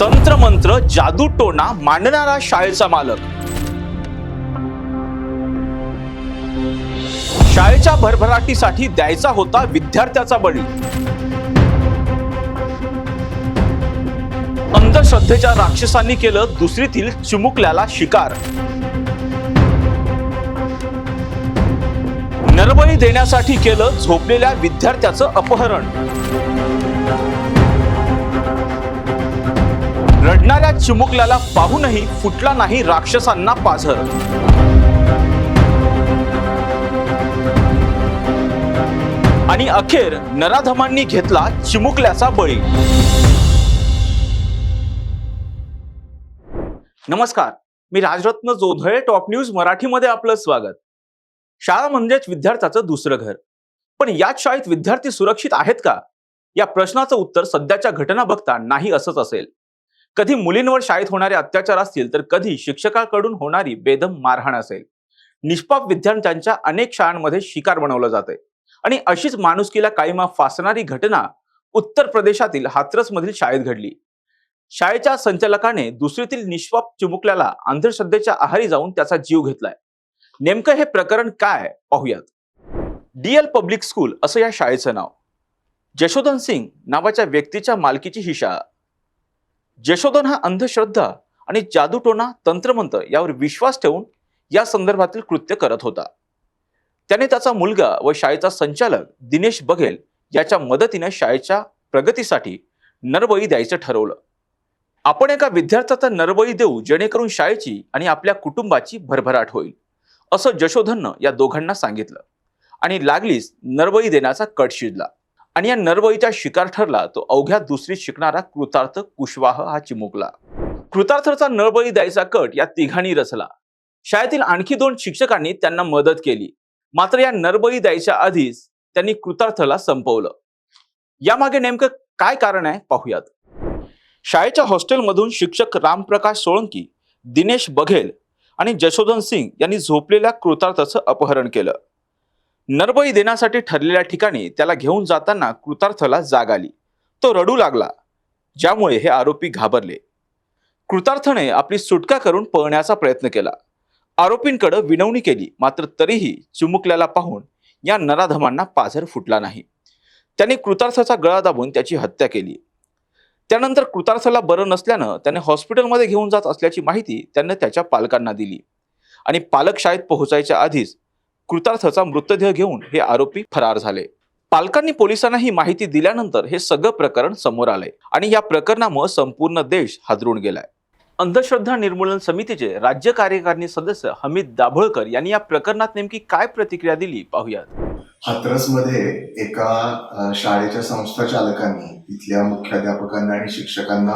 तंत्रमंत्र जादू टोना मांडणारा शाळेचा मालक. शाळेच्या भरभराटीसाठी द्यायचा होता विद्यार्थ्याचा बळी. अंधश्रद्धेच्या राक्षसांनी केलं दुसरीतील चिमुकल्याला शिकार. नरबळी देण्यासाठी केलं झोपलेल्या विद्यार्थ्याचं अपहरण. चिमुकल्याला पाहूनही फुटला नाही राक्षसांना पाझर. आणि अखेर नराधमांनी घेतला चिमुकल्याचा बळी. नमस्कार मी राजरत्न जोधळे टॉप न्यूज मराठीमध्ये आपलं स्वागत. शाळा म्हणजेच विद्यार्थ्याचं दुसरं घर. पण याच शाळेत विद्यार्थी सुरक्षित आहेत का? या प्रश्नाचं उत्तर सध्याच्या घटना बघता नाही असंच असेल. कधी मुलींवर शाळेत होणारे अत्याचार असतील तर कधी शिक्षकाकडून होणारी बेदम मारहाण असेल. निष्पाप विद्यार्थ्यांच्या अनेक शाळांमध्ये शिकार बनवलं जाते आणि अशीच माणुसकीला कायमा फासणारी घटना उत्तर प्रदेशातील हाथरसमधील शाळेत घडली. शाळेच्या संचालकाने दुसरीतील निष्पाप चिमुकल्याला अंधश्रद्धेच्या आहारी जाऊन त्याचा जीव घेतलाय. नेमकं हे प्रकरण काय पाहूयात. डीएल पब्लिक स्कूल असं या शाळेचं नाव. जशोधन सिंग नावाच्या व्यक्तीच्या मालकीची ही शाळा. यशोधन हा अंधश्रद्धा आणि जादूटोना तंत्रमंत्र यावर विश्वास ठेवून या संदर्भातील कृत्य करत होता. त्याने त्याचा मुलगा व शाळेचा संचालक दिनेश बघेल याच्या मदतीने शाळेच्या प्रगतीसाठी नरबळी द्यायचं ठरवलं. आपण एका विद्यार्थ्याचा नरबळी देऊ जेणेकरून शाळेची आणि आपल्या कुटुंबाची भरभराट होईल असं जशोधननं या दोघांना सांगितलं आणि लागलीच नरबळी देण्याचा कट शिजला. आणि या नरबळीचा शिकार ठरला तो अवघ्या दुसरीत शिकणारा कृतार्थ कुशवाह हा चिमुकला. कृतार्थचा नळबळी द्यायचा कट या तिघांनी रचला. शाळेतील आणखी दोन शिक्षकांनी त्यांना मदत केली. मात्र या नरबळी द्यायच्या आधीच त्यांनी कृतार्थला संपवलं. यामागे नेमकं काय कारण आहे पाहूयात. शाळेच्या हॉस्टेलमधून शिक्षक रामप्रकाश सोळंकी दिनेश बघेल आणि जशोधन सिंग यांनी झोपलेल्या कृतार्थाचं अपहरण केलं. नरबळी देण्यासाठी ठरलेल्या ठिकाणी त्याला घेऊन जाताना कृतार्थला जाग आली. तो रडू लागला. ज्यामुळे हे आरोपी घाबरले. कृतार्थने आपली सुटका करून पळण्याचा प्रयत्न केला. आरोपींकडे विनवणी केली मात्र तरीही चिमुकल्याला पाहून या नराधमांना पाझर फुटला नाही. त्यांनी कृतार्थाचा गळा दाबून त्याची हत्या केली. त्यानंतर कृतार्थला बरं नसल्यानं त्याने हॉस्पिटलमध्ये घेऊन जात असल्याची माहिती त्याने त्याच्या पालकांना दिली. आणि पालक शाळेत पोहोचायच्या आधीच कृतार्थचा मृतदेह घेऊन हे आरोपी फरार झाले. पालकांनी पोलिसांना ही माहिती दिल्यानंतर हे सगळं प्रकरण समोर आलंय आणि या प्रकरणामुळे संपूर्ण देश हादरून गेलाय. अंधश्रद्धा निर्मूलन समितीचे राज्य कार्यकारिणी सदस्य हमीद दाभोळकर यांनी या प्रकरणात नेमकी काय प्रतिक्रिया दिली पाहूयात. हाथरसमध्ये एका शाळेच्या संस्था चालकांनी तिथल्या मुख्याध्यापकांना आणि शिक्षकांना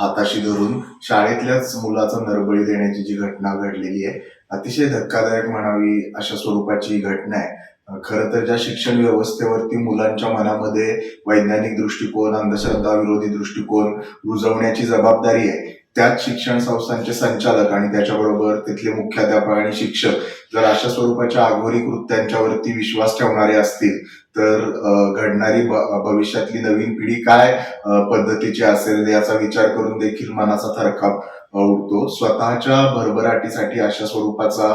हाताशी धरून शाळेतल्याच मुलाचा नरबळी देण्याची जी घटना घडलेली आहे अतिशय धक्कादायक म्हणावी अशा स्वरूपाची घटना आहे. खर खरं तर ज्या शिक्षण व्यवस्थेवरती मुलांच्या मनामध्ये वैज्ञानिक दृष्टिकोन अंधश्रद्धा विरोधी दृष्टिकोन रुजवण्याची जबाबदारी आहे त्याच शिक्षण संस्थांचे संचालक आणि त्याच्याबरोबर तिथले मुख्याध्यापक आणि शिक्षक जर अशा स्वरूपाच्या आघोरी कृत्यांच्यावरती विश्वास ठेवणारे असतील तर घडणारी भविष्यातली नवीन पिढी काय पद्धतीची असेल याचा विचार करून देखील मनाचा थरकाप उठतो उडतो. स्वतःच्या भरभराटीसाठी अशा स्वरूपाचा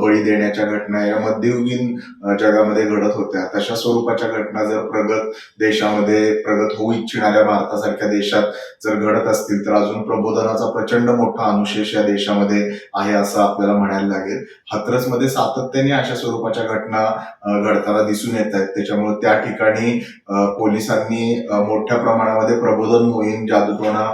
बळी देण्याच्या घटना या मध्ययुगीन जगामध्ये घडत होत्या. तशा स्वरूपाच्या घटना जर प्रगत देशामध्ये प्रगत होऊ इच्छिणाऱ्या भारतासारख्या देशात जर घडत असतील तर अजून प्रबोधनाचा प्रचंड मोठा अनुशेष या देशामध्ये आहे असं आपल्याला म्हणायला लागेल. हाथरसमध्ये सातत्याने अशा स्वरूपाच्या घटना घडताना दिसून येत आहेत. त्याच्या त्याच्यामुळे त्या ठिकाणी पोलिसांनी मोठ्या प्रमाणामध्ये प्रबोधन मोहीम जादूटोणा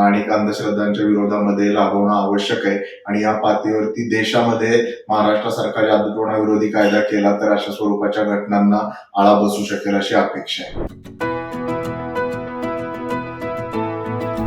आणि अंधश्रद्धांच्या विरोधामध्ये राबवणं आवश्यक आहे. आणि या पातळीवरती देशामध्ये महाराष्ट्रासारखा जादूटोणा विरोधी कायदा केला तर अशा स्वरूपाच्या घटनांना आळा बसू शकेल अशी अपेक्षा आहे.